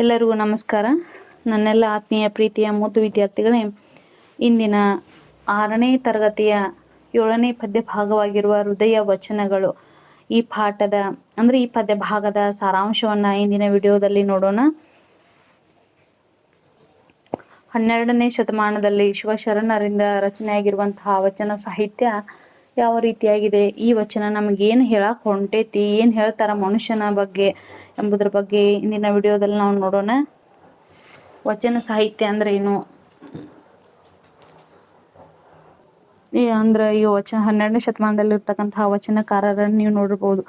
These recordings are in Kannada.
ಎಲ್ಲರಿಗೂ ನಮಸ್ಕಾರ. ನನ್ನೆಲ್ಲ ಆತ್ಮೀಯ ಪ್ರೀತಿಯ ಮುದ್ದು ವಿದ್ಯಾರ್ಥಿಗಳೇ, ಇಂದಿನ ಆರನೇ ತರಗತಿಯ ಏಳನೇ ಪದ್ಯ ಭಾಗವಾಗಿರುವ ಹೃದಯ ವಚನಗಳು. ಈ ಪಾಠದ, ಅಂದ್ರೆ ಈ ಪದ್ಯ ಭಾಗದ ಸಾರಾಂಶವನ್ನ ಇಂದಿನ ವಿಡಿಯೋದಲ್ಲಿ ನೋಡೋಣ. ಹನ್ನೆರಡನೇ ಶತಮಾನದಲ್ಲಿ ಶಿವಶರಣರಿಂದ ರಚನೆಯಾಗಿರುವಂತಹ ವಚನ ಸಾಹಿತ್ಯ ಯಾವ ರೀತಿಯಾಗಿದೆ? ಈ ವಚನ ನಮಗೇನು ಹೇಳಕ್ ಹೊಂಟೈತಿ? ಏನು ಹೇಳ್ತಾರ ಮನುಷ್ಯನ ಬಗ್ಗೆ ಎಂಬುದ್ರ ಬಗ್ಗೆ ಇಂದಿನ ವಿಡಿಯೋದಲ್ಲಿ ನಾವು ನೋಡೋಣ. ವಚನ ಸಾಹಿತ್ಯ ಅಂದ್ರೆ ಏನು? ಅಂದ್ರ ಅಂದ್ರೆ ಈ ವಚನ ಹನ್ನೆರಡನೇ ಶತಮಾನದಲ್ಲಿ ಇರ್ತಕ್ಕಂತಹ ವಚನಕಾರರನ್ನು ನೀವು ನೋಡಿರ್ಬೋದು.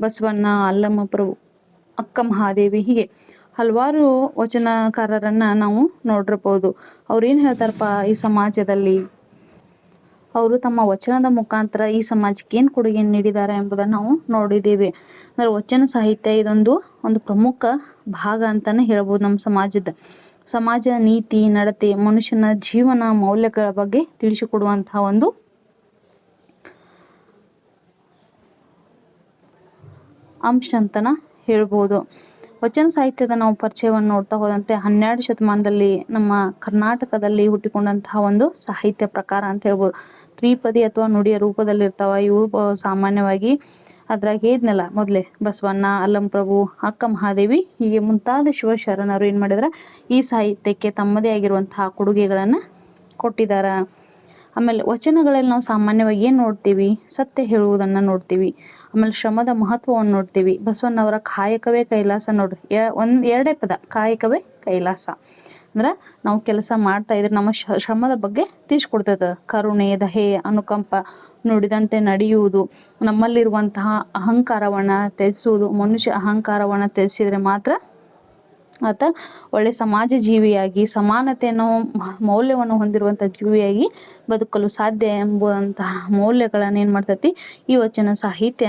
ಬಸವಣ್ಣ, ಅಲ್ಲಮ್ಮ, ಪ್ರಭು, ಅಕ್ಕ ಮಹಾದೇವಿ ಹೀಗೆ ಹಲವಾರು ವಚನಕಾರರನ್ನ ನಾವು ನೋಡಿರ್ಬೋದು. ಅವ್ರು ಏನ್ ಹೇಳ್ತಾರಪ್ಪ ಈ ಸಮಾಜದಲ್ಲಿ? ಅವರು ತಮ್ಮ ವಚನದ ಮುಖಾಂತರ ಈ ಸಮಾಜಕ್ಕೆ ಏನು ಕೊಡುಗೆ ನೀಡಿದ್ದಾರೆ ಎಂಬುದನ್ನು ನಾವು ನೋಡಿದ್ದೇವೆ. ಅಂದ್ರೆ ವಚನ ಸಾಹಿತ್ಯ ಇದೊಂದು, ಒಂದು ಪ್ರಮುಖ ಭಾಗ ಅಂತಾನೆ ಹೇಳ್ಬೋದು ನಮ್ಮ ಸಮಾಜದ. ಸಮಾಜ ನೀತಿ, ನಡತೆ, ಮನುಷ್ಯನ ಜೀವನ ಮೌಲ್ಯಗಳ ಬಗ್ಗೆ ತಿಳಿಸಿಕೊಡುವಂತಹ ಒಂದು ಅಂಶ ಅಂತನ ಹೇಳ್ಬೋದು. ವಚನ ಸಾಹಿತ್ಯದ ನಾವು ಪರಿಚಯವನ್ನು ನೋಡ್ತಾ ಹೋದಂತೆ ಹನ್ನೆರಡು ಶತಮಾನದಲ್ಲಿ ನಮ್ಮ ಕರ್ನಾಟಕದಲ್ಲಿ ಹುಟ್ಟಿಕೊಂಡಂತಹ ಒಂದು ಸಾಹಿತ್ಯ ಪ್ರಕಾರ ಅಂತ ಹೇಳ್ಬೋದು. ತ್ರಿಪದಿ ಅಥವಾ ನುಡಿಯ ರೂಪದಲ್ಲಿ ಇರ್ತಾವ ಇವು ಸಾಮಾನ್ಯವಾಗಿ ಅದ್ರಾಗ ಇದ್ನಲ್ಲ ಮೊದಲೇ ಬಸವಣ್ಣ, ಅಲ್ಲಂಪ್ರಭು, ಅಕ್ಕ ಮಹಾದೇವಿ, ಹೀಗೆ ಮುಂತಾದ ಶಿವಶರಣರು ಏನ್ ಮಾಡಿದ್ರ ಈ ಸಾಹಿತ್ಯಕ್ಕೆ ತಮ್ಮದೇ ಆಗಿರುವಂತಹ ಕೊಡುಗೆಗಳನ್ನ ಕೊಟ್ಟಿದಾರ. ಆಮೇಲೆ ವಚನಗಳಲ್ಲಿ ನಾವು ಸಾಮಾನ್ಯವಾಗಿ ಏನು ನೋಡ್ತೀವಿ? ಸತ್ಯ ಹೇಳುವುದನ್ನು ನೋಡ್ತೀವಿ. ಆಮೇಲೆ ಶ್ರಮದ ಮಹತ್ವವನ್ನು ನೋಡ್ತೀವಿ. ಬಸವಣ್ಣವರ ಕಾಯಕವೇ ಕೈಲಾಸ ನೋಡ್ರಿ. ಒಂದು, ಎರಡೇ ಪದ. ಕಾಯಕವೇ ಕೈಲಾಸ. ಅಂದ್ರೆ ನಾವು ಕೆಲಸ ಮಾಡ್ತಾ ಇದ್ರೆ ನಮ್ಮ ಶ್ರಮದ ಬಗ್ಗೆ ತಿಳಿಸ್ಕೊಡ್ತದ. ಕರುಣೆ, ದಹೆ, ಅನುಕಂಪ ನುಡಿದಂತೆ ನಡೆಯುವುದು. ನಮ್ಮಲ್ಲಿರುವಂತಹ ಅಹಂಕಾರವನ್ನ ತ್ಯಜಿಸುವುದು. ಮನುಷ್ಯ ಅಹಂಕಾರವನ್ನ ತ್ಯಜಿಸಿದ್ರೆ ಮಾತ್ರ ಆತ ಒಳ್ಳೆ ಸಮಾಜ ಜೀವಿಯಾಗಿ ಸಮಾನತೆಯನ್ನು ಮೌಲ್ಯವನ್ನು ಹೊಂದಿರುವಂತ ಜೀವಿಯಾಗಿ ಬದುಕಲು ಸಾಧ್ಯ ಎಂಬುವಂತಹ ಮೌಲ್ಯಗಳನ್ನು ಏನ್ ಮಾಡ್ತತಿ, ಈ ವಚನ ಸಾಹಿತ್ಯ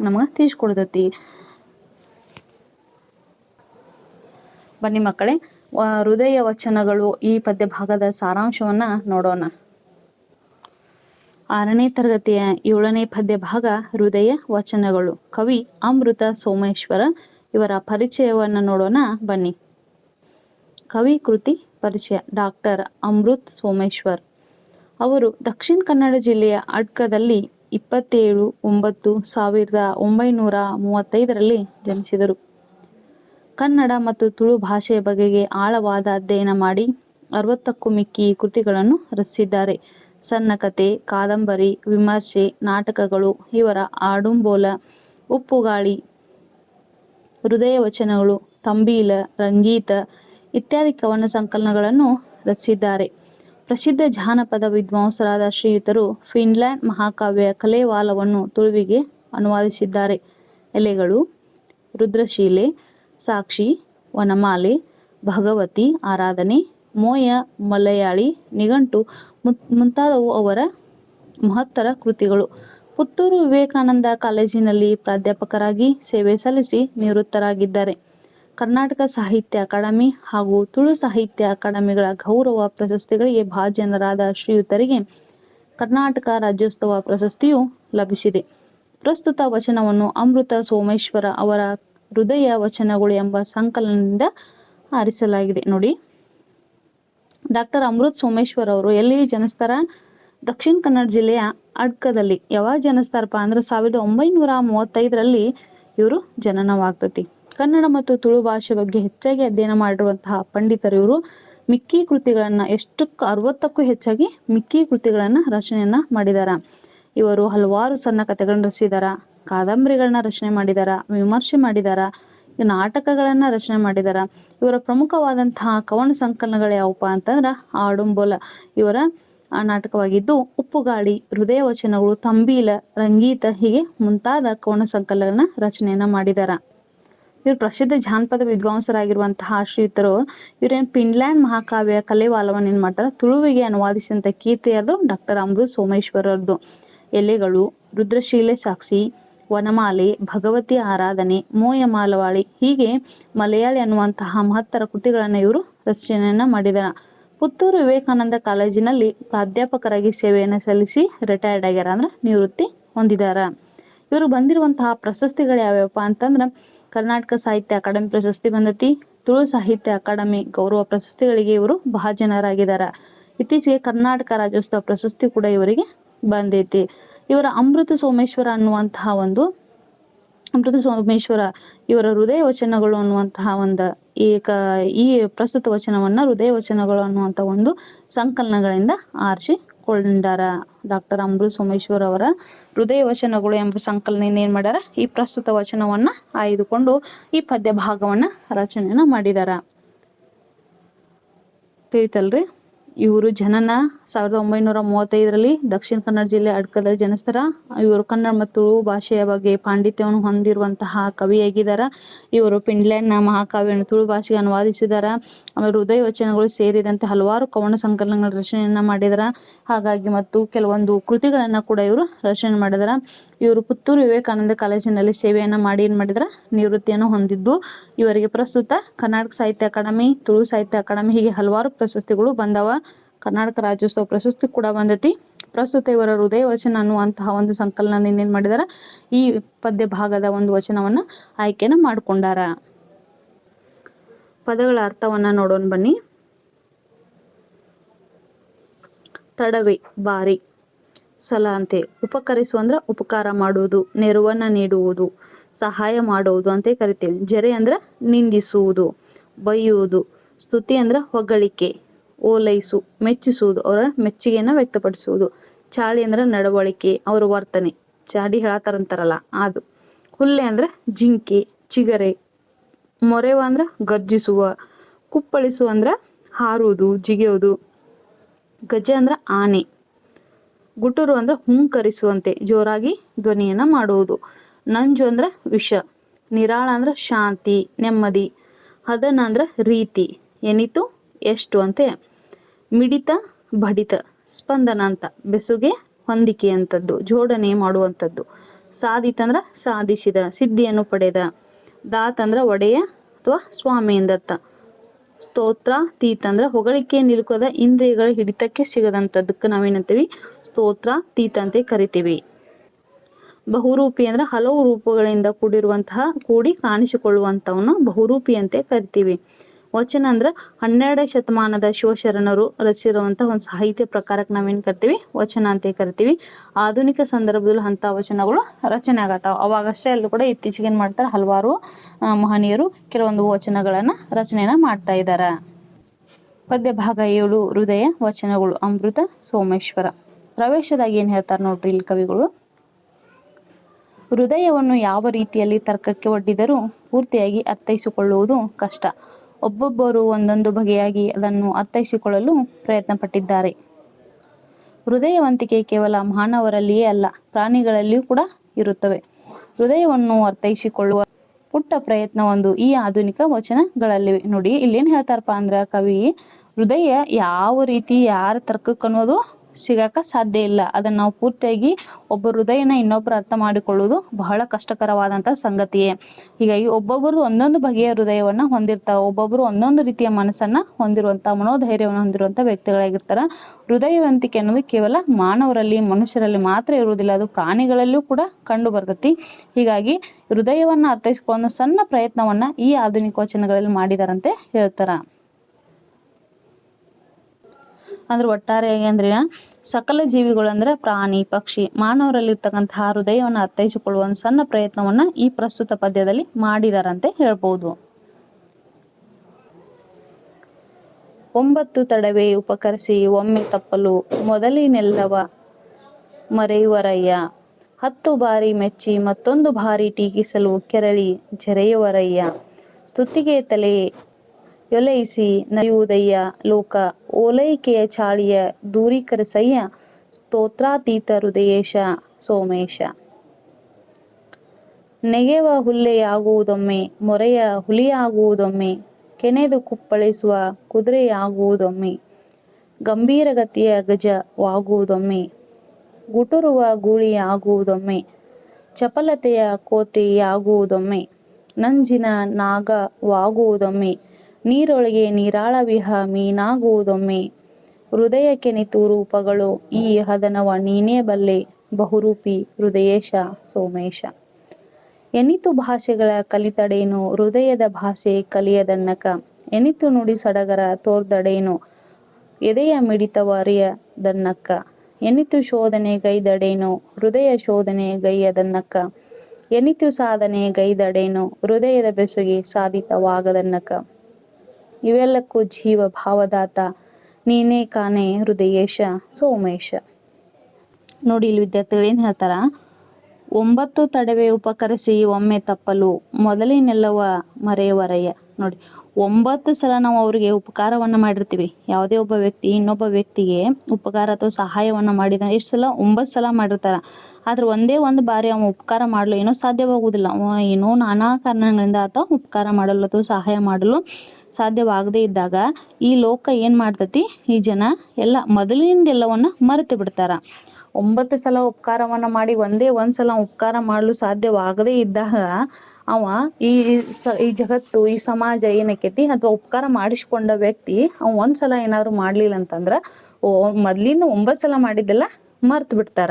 ನಮಗೆ ತಿಳಿಸ್ಕೊಡ್ತತಿ. ಬನ್ನಿ ಮಕ್ಕಳೇ ಹೃದಯ ವಚನಗಳು ಈ ಪದ್ಯ ಭಾಗದ ಸಾರಾಂಶವನ್ನ ನೋಡೋಣ. ಆರನೇ ತರಗತಿಯ ಏಳನೇ ಪದ್ಯ ಭಾಗ ಹೃದಯ ವಚನಗಳು. ಕವಿ ಅಮೃತ ಸೋಮೇಶ್ವರ ಇವರ ಪರಿಚಯವನ್ನು ನೋಡೋಣ, ಬನ್ನಿ. ಕವಿ ಕೃತಿ ಪರಿಚಯ, ಡಾಕ್ಟರ್ ಅಮೃತ್ ಸೋಮೇಶ್ವರ್. ಅವರು ದಕ್ಷಿಣ ಕನ್ನಡ ಜಿಲ್ಲೆಯ ಅಡ್ಕದಲ್ಲಿ ಇಪ್ಪತ್ತೇಳು, ಒಂಬತ್ತು ಸಾವಿರದ ಒಂಬೈನೂರ ಮೂವತ್ತೈದರಲ್ಲಿ ಜನಿಸಿದರು. ಕನ್ನಡ ಮತ್ತು ತುಳು ಭಾಷೆಯ ಬಗೆಗೆ ಆಳವಾದ ಅಧ್ಯಯನ ಮಾಡಿ ಅರವತ್ತಕ್ಕೂ ಮಿಕ್ಕಿ ಕೃತಿಗಳನ್ನು ರಚಿಸಿದ್ದಾರೆ. ಸಣ್ಣ ಕತೆ, ಕಾದಂಬರಿ, ವಿಮರ್ಶೆ, ನಾಟಕಗಳು, ಇವರ ಆಡುಂಬೋಲ, ಉಪ್ಪುಗಾಳಿ ಹೃದಯ ವಚನಗಳು ತಂಬೀಲ, ರಂಗೀತ ಇತ್ಯಾದಿ ಕವನ ಸಂಕಲನಗಳನ್ನು ರಚಿಸಿದ್ದಾರೆ. ಪ್ರಸಿದ್ಧ ಜಾನಪದ ವಿದ್ವಾಂಸರಾದ ಶ್ರೀಯುತರು ಫಿನ್ಲ್ಯಾಂಡ್ ಮಹಾಕಾವ್ಯ ಕಲೆವಾಲವನ್ನು ತುಳುವಿಗೆ ಅನುವಾದಿಸಿದ್ದಾರೆ. ಎಲೆಗಳು, ರುದ್ರಶೀಲೆ, ಸಾಕ್ಷಿ, ವನಮಾಲೆ, ಭಗವತಿ, ಆರಾಧನೆ, ಮೋಯ, ಮಲಯಾಳಿ, ನಿಘಂಟು ಮುತ್- ಮುಂತಾದವು ಅವರ ಮಹತ್ತರ ಕೃತಿಗಳು. ಪುತ್ತೂರು ವಿವೇಕಾನಂದ ಕಾಲೇಜಿನಲ್ಲಿ ಪ್ರಾಧ್ಯಾಪಕರಾಗಿ ಸೇವೆ ಸಲ್ಲಿಸಿ ನಿವೃತ್ತರಾಗಿದ್ದಾರೆ. ಕರ್ನಾಟಕ ಸಾಹಿತ್ಯ ಅಕಾಡೆಮಿ ಹಾಗೂ ತುಳು ಸಾಹಿತ್ಯ ಅಕಾಡೆಮಿಗಳ ಗೌರವ ಪ್ರಶಸ್ತಿಗಳಿಗೆ ಭಾಜನರಾದ ಶ್ರೀಯುತರಿಗೆ ಕರ್ನಾಟಕ ರಾಜ್ಯೋತ್ಸವ ಪ್ರಶಸ್ತಿಯು ಲಭಿಸಿದೆ. ಪ್ರಸ್ತುತ ವಚನವನ್ನು ಅಮೃತ ಸೋಮೇಶ್ವರ ಅವರ ಹೃದಯ ವಚನಗಳು ಎಂಬ ಸಂಕಲನದಿಂದ ಆರಿಸಲಾಗಿದೆ. ನೋಡಿ, ಡಾಕ್ಟರ್ ಅಮೃತ್ ಸೋಮೇಶ್ವರ್ ಅವರು ಎಲ್ಲಿ ಜನಿಸ್ತಾರ ದಕ್ಷಿಣ ಕನ್ನಡ ಜಿಲ್ಲೆಯ ಅಡ್ಕದಲ್ಲಿ ಯಾವಾಗ ಜನಿಸ್ತಾರಪ್ಪ ಅಂದ್ರೆ ಸಾವಿರದ ಒಂಬೈನೂರ ಮೂವತ್ತೈದರಲ್ಲಿ ಇವರು ಜನನವಾಗ್ತತಿ. ಕನ್ನಡ ಮತ್ತು ತುಳು ಭಾಷೆ ಬಗ್ಗೆ ಹೆಚ್ಚಾಗಿ ಅಧ್ಯಯನ ಮಾಡಿರುವಂತಹ ಪಂಡಿತರು ಇವರು. ಮಿಕ್ಕಿ ಕೃತಿಗಳನ್ನ ಎಷ್ಟಕ್ಕೂ ಅರವತ್ತಕ್ಕೂ ಹೆಚ್ಚಾಗಿ ಮಿಕ್ಕಿ ಕೃತಿಗಳನ್ನ ರಚನೆಯನ್ನ ಮಾಡಿದಾರ. ಇವರು ಹಲವಾರು ಸಣ್ಣ ಕಥೆಗಳನ್ನ ರಚಿಸಿದಾರ, ಕಾದಂಬರಿಗಳನ್ನ ರಚನೆ ಮಾಡಿದಾರ, ವಿಮರ್ಶೆ ಮಾಡಿದಾರ, ನಾಟಕಗಳನ್ನ ರಚನೆ ಮಾಡಿದಾರ. ಇವರ ಪ್ರಮುಖವಾದಂತಹ ಕವನ ಸಂಕಲನಗಳು ಯಾವಪ್ಪ ಅಂತಂದ್ರ ಆಡುಂಬೋಲ. ಇವರ ನಾಟಕವಾಗಿದ್ದು ಉಪ್ಪುಗಾಳಿ ಹೃದಯ ವಚನಗಳು ತಂಬೀಲ, ರಂಗೀತ ಹೀಗೆ ಮುಂತಾದ ಕವನ ಸಂಕಲನ ರಚನೆಯನ್ನ ಮಾಡಿದಾರ. ಇವರು ಪ್ರಸಿದ್ಧ ಜಾನಪದ ವಿದ್ವಾಂಸರಾಗಿರುವಂತಹ ಶ್ರೀತರು ಇವರೇನು ಫಿನ್ಲ್ಯಾಂಡ್ ಮಹಾಕಾವ್ಯ ಕಲೆವಾಲವನ್ನು ಏನ್ ಮಾಡ್ತಾರೆ? ತುಳುವಿಗೆ ಅನುವಾದಿಸಿದಂತ ಕೀರ್ತಿಯದು ಡಾಕ್ಟರ್ ಅಮೃತ್ ಸೋಮೇಶ್ವರರ್ದು ಎಲೆಗಳು, ರುದ್ರಶೀಲೆ ಸಾಕ್ಷಿ, ವನಮಾಲೆ, ಭಗವತಿ ಆರಾಧನೆ, ಮೋಯ ಮಾಲವಾಳಿ ಹೀಗೆ ಮಲಯಾಳಿ ಅನ್ನುವಂತಹ ಮಹತ್ತರ ಕೃತಿಗಳನ್ನ ಇವರು ರಚನೆಯನ್ನ ಮಾಡಿದಾರ. ಪುತ್ತೂರು ವಿವೇಕಾನಂದ ಕಾಲೇಜಿನಲ್ಲಿ ಪ್ರಾಧ್ಯಾಪಕರಾಗಿ ಸೇವೆಯನ್ನು ಸಲ್ಲಿಸಿ ರಿಟೈರ್ಡ್ ಆಗ್ಯಾರ ಅಂದ್ರೆ ನಿವೃತ್ತಿ ಹೊಂದಿದಾರ. ಇವರು ಬಂದಿರುವಂತಹ ಪ್ರಶಸ್ತಿಗಳು ಯಾವ್ಯಾವಪ್ಪ ಅಂತಂದ್ರೆ ಕರ್ನಾಟಕ ಸಾಹಿತ್ಯ ಅಕಾಡೆಮಿ ಪ್ರಶಸ್ತಿ ಬಂದತಿ, ತುಳು ಸಾಹಿತ್ಯ ಅಕಾಡೆಮಿ ಗೌರವ ಪ್ರಶಸ್ತಿಗಳಿಗೆ ಇವರು ಭಾಜನರಾಗಿದ್ದಾರೆ ಇತ್ತೀಚೆಗೆ ಕರ್ನಾಟಕ ರಾಜ್ಯೋತ್ಸವ ಪ್ರಶಸ್ತಿ ಕೂಡ ಇವರಿಗೆ ಬಂದೈತಿ. ಇವರ ಅಮೃತ ಸೋಮೇಶ್ವರ ಅನ್ನುವಂತಹ ಒಂದು, ಅಮೃತ ಸೋಮೇಶ್ವರ ಇವರ ಹೃದಯ ವಚನಗಳು ಅನ್ನುವಂತಹ ಒಂದು ಈ ಕ ಈ ಪ್ರಸ್ತುತ ವಚನವನ್ನ ಹೃದಯ ವಚನಗಳು ಅನ್ನುವಂಥ ಒಂದು ಸಂಕಲನಗಳಿಂದ ಆರಿಸಿಕೊಂಡಾರ. ಡಾಕ್ಟರ್ ಅಂಬುಲ್ ಸೋಮೇಶ್ವರ್ ಅವರ ಹೃದಯ ವಚನಗಳು ಎಂಬ ಸಂಕಲನ ಏನ್ ಮಾಡ್ಯಾರ? ಈ ಪ್ರಸ್ತುತ ವಚನವನ್ನ ಆಯ್ದುಕೊಂಡು ಈ ಪದ್ಯ ಭಾಗವನ್ನ ರಚನೆಯನ್ನ ಮಾಡಿದಾರ. ತಿಳಿತಲ್ರಿ? ಇವರು ಜನನ ಸಾವಿರದ ಒಂಬೈನೂರ ಮೂವತ್ತೈದರಲ್ಲಿ ದಕ್ಷಿಣ ಕನ್ನಡ ಜಿಲ್ಲೆ ಅಡ್ಕದಲ್ಲಿ ಜನಿಸ್ತಾರ ಇವರು ಕನ್ನಡ ಮತ್ತು ತುಳು ಭಾಷೆಯ ಬಗ್ಗೆ ಪಾಂಡಿತ್ಯವನ್ನು ಹೊಂದಿರುವಂತಹ ಕವಿಯಾಗಿದ್ದಾರೆ. ಇವರು ಫಿನ್ಲ್ಯಾಂಡ್ನ ಮಹಾಕಾವ್ಯವನ್ನು ತುಳು ಭಾಷೆಗೆ ಅನುವಾದಿಸಿದಾರ ಆಮೇಲೆ ಹೃದಯ ವಚನಗಳು ಸೇರಿದಂತೆ ಹಲವಾರು ಕವನ ಸಂಕಲನಗಳ ರಚನೆಯನ್ನ ಮಾಡಿದಾರ ಹಾಗಾಗಿ ಮತ್ತು ಕೆಲವೊಂದು ಕೃತಿಗಳನ್ನ ಕೂಡ ಇವರು ರಚನೆ ಮಾಡಿದಾರ ಇವರು ಪುತ್ತೂರು ವಿವೇಕಾನಂದ ಕಾಲೇಜಿನಲ್ಲಿ ಸೇವೆಯನ್ನ ಮಾಡಿ ಏನ್ ಮಾಡಿದ್ರ ನಿವೃತ್ತಿಯನ್ನು ಹೊಂದಿದ್ದು. ಇವರಿಗೆ ಪ್ರಸ್ತುತ ಕರ್ನಾಟಕ ಸಾಹಿತ್ಯ ಅಕಾಡೆಮಿ, ತುಳು ಸಾಹಿತ್ಯ ಅಕಾಡೆಮಿ ಹೀಗೆ ಹಲವಾರು ಪ್ರಶಸ್ತಿಗಳು ಬಂದವ. ಕರ್ನಾಟಕ ರಾಜ್ಯೋತ್ಸವ ಪ್ರಶಸ್ತಿ ಕೂಡ ಬಂದೈತಿ. ಪ್ರಸ್ತುತ ಇವರ ಹೃದಯ ವಚನ ಅನ್ನುವಂತಹ ಒಂದು ಸಂಕಲನ ಇನ್ನೇನ್ ಮಾಡಿದಾರ? ಈ ಪದ್ಯ ಭಾಗದ ಒಂದು ವಚನವನ್ನ ಆಯ್ಕೆನ ಮಾಡ್ಕೊಂಡಾರ. ಪದಗಳ ಅರ್ಥವನ್ನ ನೋಡೋಣ ಬನ್ನಿ. ತಡವೆ, ಬಾರಿ ಸಲ ಅಂತೆ ಉಪಕರಿಸು ಅಂದ್ರೆ ಉಪಕಾರ ಮಾಡುವುದು, ನೆರವನ್ನ ನೀಡುವುದು, ಸಹಾಯ ಮಾಡುವುದು ಅಂತ ಕರಿತೀವಿ. ಜರೆ ಅಂದ್ರ ನಿಂದಿಸುವುದು ಬೈಯುವುದು ಸ್ತುತಿ ಅಂದ್ರ ಹೊಗಳಿಕೆ. ಓಲೈಸು, ಮೆಚ್ಚಿಸುವುದು, ಅವರ ಮೆಚ್ಚುಗೆಯನ್ನ ವ್ಯಕ್ತಪಡಿಸುವುದು. ಚಾಳಿ ಅಂದ್ರೆ ನಡವಳಿಕೆ, ಅವರ ವರ್ತನೆ. ಚಾಡಿ ಹೇಳತ್ತಾರಂತಾರಲ್ಲ ಅದು. ಹುಲ್ಲೆ ಅಂದ್ರೆ ಜಿಂಕೆ, ಚಿಗರೆ. ಮೊರೆವ ಅಂದ್ರೆ ಗರ್ಜಿಸುವ. ಕುಪ್ಪಳಿಸು ಅಂದ್ರೆ ಹಾರುವುದು, ಜಿಗಿಯೋದು. ಗಜ ಅಂದ್ರೆ ಆನೆ. ಗುಟುರು ಅಂದ್ರೆ ಹುಂಕರಿಸುವಂತೆ, ಜೋರಾಗಿ ಧ್ವನಿಯನ್ನ ಮಾಡುವುದು. ನಂಜು ಅಂದ್ರೆ ವಿಷ. ನಿರಾಳ ಅಂದ್ರೆ ಶಾಂತಿ, ನೆಮ್ಮದಿ. ಹದನ ಅಂದ್ರೆ ರೀತಿ. ಎನಿತು ಎಷ್ಟು ಅಂತೆ? ಮಿಡಿತ, ಬಡಿತ, ಸ್ಪಂದನ ಅಂತ. ಬೆಸುಗೆ, ಹೊಂದಿಕೆ ಅಂತದ್ದು, ಜೋಡಣೆ ಮಾಡುವಂಥದ್ದು ಸಾಧಿತ ಅಂದ್ರೆ ಸಾಧಿಸಿದ, ಸಿದ್ಧಿಯನ್ನು ಪಡೆದ. ದಾತ್ ಅಂದ್ರೆ ಒಡೆಯ ಅಥವಾ ಸ್ವಾಮಿ ತೀತ ಅಂದ್ರೆ ಹೊಗಳಿಕೆ ನಿಲುಕದ ಇಂದ್ರಿಯಗಳ ಹಿಡಿತಕ್ಕೆ ಸಿಗದಂಥದ್ದಕ್ಕೆ ನಾವೇನಂತೀವಿ? ಸ್ತೋತ್ರ, ತೀತ ಅಂತ ಕರಿತೀವಿ. ಬಹುರೂಪಿ ಅಂದ್ರೆ ಹಲವು ರೂಪಗಳಿಂದ ಕೂಡಿರುವಂತಹ, ಕೂಡಿ ಕಾಣಿಸಿಕೊಳ್ಳುವಂಥವನ್ನ ಬಹುರೂಪಿ ಅಂತ ಕರಿತೀವಿ. ವಚನ ಅಂದ್ರೆ ಹನ್ನೆರಡನೇ ಶತಮಾನದ ಶಿವಶರಣರು ರಚಿಸಿರುವಂತಹ ಒಂದು ಸಾಹಿತ್ಯ ಪ್ರಕಾರಕ್ಕೆ ನಾವೇನ್ ಕರಿತೀವಿ? ವಚನ ಅಂತ ಕರಿತೀವಿ. ಆಧುನಿಕ ಸಂದರ್ಭದಲ್ಲಿ ಅಂತ ವಚನಗಳು ರಚನೆ ಆಗತ್ತಾವ. ಅವಾಗಷ್ಟೇ ಅಲ್ಲಿ ಕೂಡ ಇತ್ತೀಚೆಗೆ ಏನ್ ಮಾಡ್ತಾರೆ? ಹಲವಾರು ಮಹನೀಯರು ಕೆಲವೊಂದು ವಚನಗಳನ್ನ ರಚನೆಯನ್ನ ಮಾಡ್ತಾ ಇದ್ದಾರೆ ಪದ್ಯ ಭಾಗ ಏಳು, ಹೃದಯ ವಚನಗಳು, ಅಮೃತ, ಸೋಮೇಶ್ವರ. ಪ್ರವೇಶದಾಗ ಏನ್ ಹೇಳ್ತಾರೆ ನೋಡ್ರಿ ಇಲ್ಲಿ ಕವಿಗಳು? ಹೃದಯವನ್ನು ಯಾವ ರೀತಿಯಲ್ಲಿ ತರ್ಕಕ್ಕೆ ಒಡ್ಡಿದರೂ ಪೂರ್ತಿಯಾಗಿ ಅರ್ಥೈಸಿಕೊಳ್ಳುವುದು ಕಷ್ಟ. ಒಬ್ಬೊಬ್ಬರು ಒಂದೊಂದು ಬಗೆಯಾಗಿ ಅದನ್ನು ಅರ್ಥೈಸಿಕೊಳ್ಳಲು ಪ್ರಯತ್ನ ಪಟ್ಟಿದ್ದಾರೆ ಹೃದಯವಂತಿಕೆ ಕೇವಲ ಮಾನವರಲ್ಲಿಯೇ ಅಲ್ಲ, ಪ್ರಾಣಿಗಳಲ್ಲಿಯೂ ಕೂಡ ಇರುತ್ತವೆ. ಹೃದಯವನ್ನು ಅರ್ಥೈಸಿಕೊಳ್ಳುವ ಪುಟ್ಟ ಪ್ರಯತ್ನ ಒಂದು ಈ ಆಧುನಿಕ ವಚನಗಳಲ್ಲಿವೆ. ನೋಡಿ, ಇಲ್ಲೇನ್ ಹೇಳ್ತಾರಪ್ಪ ಅಂದ್ರ ಕವಿ, ಹೃದಯ ಯಾವ ರೀತಿ ಯಾರ ತರ್ಕಕ್ಕೆ ಅನ್ನೋದು ಸಿಗಾಕ ಸಾಧ್ಯ ಇಲ್ಲ. ಅದನ್ನ ನಾವು ಪೂರ್ತಿಯಾಗಿ ಒಬ್ಬ ಹೃದಯನ ಇನ್ನೊಬ್ರು ಅರ್ಥ ಮಾಡಿಕೊಳ್ಳುವುದು ಬಹಳ ಕಷ್ಟಕರವಾದಂತ ಸಂಗತಿಯೇ. ಹೀಗಾಗಿ ಒಬ್ಬೊಬ್ಬರು ಒಂದೊಂದು ಬಗೆಯ ಹೃದಯವನ್ನ ಹೊಂದಿರ್ತಾವ ಒಬ್ಬೊಬ್ಬರು ಒಂದೊಂದು ರೀತಿಯ ಮನಸ್ಸನ್ನ ಹೊಂದಿರುವಂತ, ಮನೋಧೈರ್ಯವನ್ನು ಹೊಂದಿರುವಂತ ವ್ಯಕ್ತಿಗಳಾಗಿರ್ತಾರ. ಹೃದಯವಂತಿಕೆ ಅನ್ನೋದು ಕೇವಲ ಮಾನವರಲ್ಲಿ, ಮನುಷ್ಯರಲ್ಲಿ ಮಾತ್ರ ಇರುವುದಿಲ್ಲ, ಅದು ಪ್ರಾಣಿಗಳಲ್ಲೂ ಕೂಡ ಕಂಡು ಬರ್ತತಿ. ಹೀಗಾಗಿ ಹೃದಯವನ್ನ ಅರ್ಥೈಸಿಕೊಳ್ಳೋ ಸಣ್ಣ ಪ್ರಯತ್ನವನ್ನ ಈ ಆಧುನಿಕ ವಚನಗಳಲ್ಲಿ ಮಾಡಿದಾರಂತೆ ಹೇಳ್ತಾರ. ಅಂದ್ರೆ ಒಟ್ಟಾರೆಯಾಗಿ ಅಂದ್ರೆ, ಸಕಲ ಜೀವಿಗಳು ಅಂದ್ರೆ ಪ್ರಾಣಿ, ಪಕ್ಷಿ, ಮಾನವರಲ್ಲಿರ್ತಕ್ಕಂತಹ ಹೃದಯವನ್ನು ಅರ್ಥೈಸಿಕೊಳ್ಳುವ ಒಂದು ಸಣ್ಣ ಪ್ರಯತ್ನವನ್ನ ಈ ಪ್ರಸ್ತುತ ಪದ್ಯದಲ್ಲಿ ಮಾಡಿದಾರಂತೆ ಹೇಳ್ಬೋದು. ಒಂಬತ್ತು ತಡವೆ ಉಪಕರಿಸಿ, ಒಮ್ಮೆ ತಪ್ಪಲು, ಮೊದಲಿನೆಲ್ಲವ ಮರೆಯುವರಯ್ಯ ಹತ್ತು ಬಾರಿ ಮೆಚ್ಚಿ, ಮತ್ತೊಂದು ಬಾರಿ ಟೀಕಿಸಲು ಕೆರಳಿ ಜರೆಯುವರಯ್ಯ ಸ್ತುತಿಗೆ ತಲೆ ಯೊಲೈಸಿ ನಯುವುದಯ್ಯ ಲೋಕ, ಓಲೈಕೆಯ ಚಾಳಿಯ ದೂರೀಕರಿಸಯ್ಯ ಸ್ತೋತ್ರಾತೀತ ಹೃದಯೇಶ, ಸೋಮೇಶ. ನೆಗೆವ ಹುಲ್ಲೆಯಾಗುವುದೊಮ್ಮೆ, ಮೊರೆಯ ಹುಲಿಯಾಗುವುದೊಮ್ಮೆ, ಕೆನೆದು ಕುಪ್ಪಳಿಸುವ ಕುದುರೆಯಾಗುವುದೊಮ್ಮೆ, ಗಂಭೀರಗತಿಯ ಗಜವಾಗುವುದೊಮ್ಮೆ, ಗುಟುರುವ ಗೂಳಿಯಾಗುವುದೊಮ್ಮೆ, ಚಪಲತೆಯ ಕೋತೆಯಾಗುವುದೊಮ್ಮೆ, ನಂಜಿನ ನಾಗವಾಗುವುದೊಮ್ಮೆ ನೀರೊಳಗೆ ನೀರಾಳವಿಹ ಮೀನಾಗುವುದೊಮ್ಮೆ. ಹೃದಯ ಕೆನಿತು ರೂಪಗಳು, ಈ ಹದನವ ನೀನೇ ಬಲ್ಲೆ, ಬಹುರೂಪಿ ಹೃದಯೇಶ ಸೋಮೇಶ. ಎನಿತು ಭಾಷೆಗಳ ಕಲಿತಡೇನು, ಹೃದಯದ ಭಾಷೆ ಕಲಿಯದನ್ನಕ. ಎನಿತು ನುಡಿ ಸಡಗರ ತೋರ್ದಡೇನು, ಎದೆಯ ಮಿಡಿತವರಿಯದನ್ನಕ್ಕ ಎನಿತು ಶೋಧನೆ ಗೈದಡೇನು, ಹೃದಯ ಶೋಧನೆ ಗೈಯದನ್ನಕ್ಕ ಎನಿತು ಸಾಧನೆ ಗೈದಡೇನು, ಹೃದಯದ ಬೆಸುಗೆ ಸಾಧಿತವಾಗದನ್ನಕ. ಇವೆಲ್ಲಕ್ಕೂ ಜೀವ ಭಾವದಾತ ನೀನೇ ಕಾನೆ ಹೃದಯೇಶ, ಸೋಮೇಶ. ನೋಡಿ ಇಲ್ಲಿ ವಿದ್ಯಾರ್ಥಿಗಳು ಏನು ಹೇಳ್ತಾರ? ಒಂಬತ್ತು ತಡವೆ ಉಪಕರಿಸಿ ಒಮ್ಮೆ ತಪ್ಪಲು ಮೊದಲಿನೆಲ್ಲವ ಮರೆಯವರಯ್ಯ. ನೋಡಿ ಒಂಬತ್ತು ಸಲ ನಾವು ಅವರಿಗೆ ಉಪಕಾರವನ್ನು ಮಾಡಿರ್ತೀವಿ. ಯಾವುದೇ ಒಬ್ಬ ವ್ಯಕ್ತಿ ಇನ್ನೊಬ್ಬ ವ್ಯಕ್ತಿಗೆ ಉಪಕಾರ ಅಥವಾ ಸಹಾಯವನ್ನು ಮಾಡಿದ ಎಷ್ಟು ಸಲ ಒಂಬತ್ತು ಸಲ ಮಾಡಿರ್ತಾರೆ. ಆದ್ರೆ ಒಂದೇ ಒಂದು ಬಾರಿ ಅವ ಉಪಕಾರ ಮಾಡಲು ಏನೋ ಸಾಧ್ಯವಾಗುವುದಿಲ್ಲ ಏನೋ ನಾನಾ ಕಾರಣಗಳಿಂದ ಅಥವಾ ಉಪಕಾರ ಮಾಡಲು ಅಥವಾ ಸಹಾಯ ಮಾಡಲು ಸಾಧ್ಯವಾಗದೇ ಇದ್ದಾಗ ಈ ಲೋಕ ಏನು ಮಾಡ್ತತಿ? ಈ ಜನ ಎಲ್ಲ ಮೊದಲಿನಿಂದ ಎಲ್ಲವನ್ನ ಮರೆತು ಬಿಡ್ತಾರ. ಒಂಬತ್ತು ಸಲ ಉಪಕಾರವನ್ನ ಮಾಡಿ ಒಂದೇ ಒಂದು ಸಲ ಉಪಕಾರ ಮಾಡಲು ಸಾಧ್ಯವಾಗದೇ ಇದ್ದಾಗ ಅವ ಈ ಸ, ಈ ಜಗತ್ತು, ಈ ಸಮಾಜ ಏನಕ್ಕೈತಿ? ಅಥವಾ ಉಪಕಾರ ಮಾಡಿಸ್ಕೊಂಡ ವ್ಯಕ್ತಿ ಅವ ಒಂದ್ ಸಲ ಏನಾದ್ರು ಮಾಡ್ಲಿಲ್ಲ ಅಂತಂದ್ರ, ಓ, ಮೊದ್ಲಿಂದ ಒಂಬತ್ತು ಸಲ ಮಾಡಿದ್ದೆಲ್ಲ ಮರ್ತು ಬಿಡ್ತಾರ.